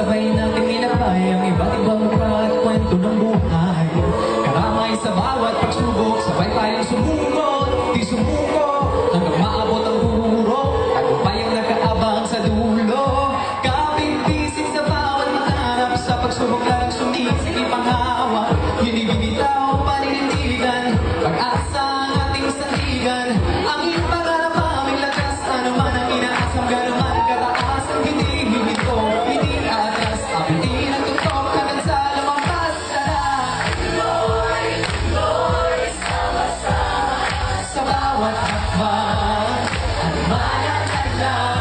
Sabay natin nilakay ang iba't ibang kwento ng buhay. Karamay sa bawat pagsubok, sabay tayong sumuko Sa bawat hakbang Ano man ang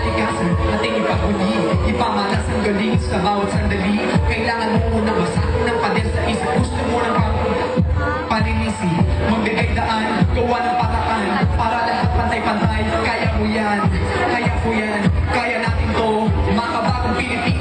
kalikasan, ating ipaguli Ipamalas ang galing sa bawat sandali. Kailangan mo munang masakin ng pader sa isip Gusto mo ng paninisi Magbigay daan, gawa ng pataan Para lahat pantay-pantay Kaya mo yan, kaya ko yan Kaya natin to, makabagong Pilipinas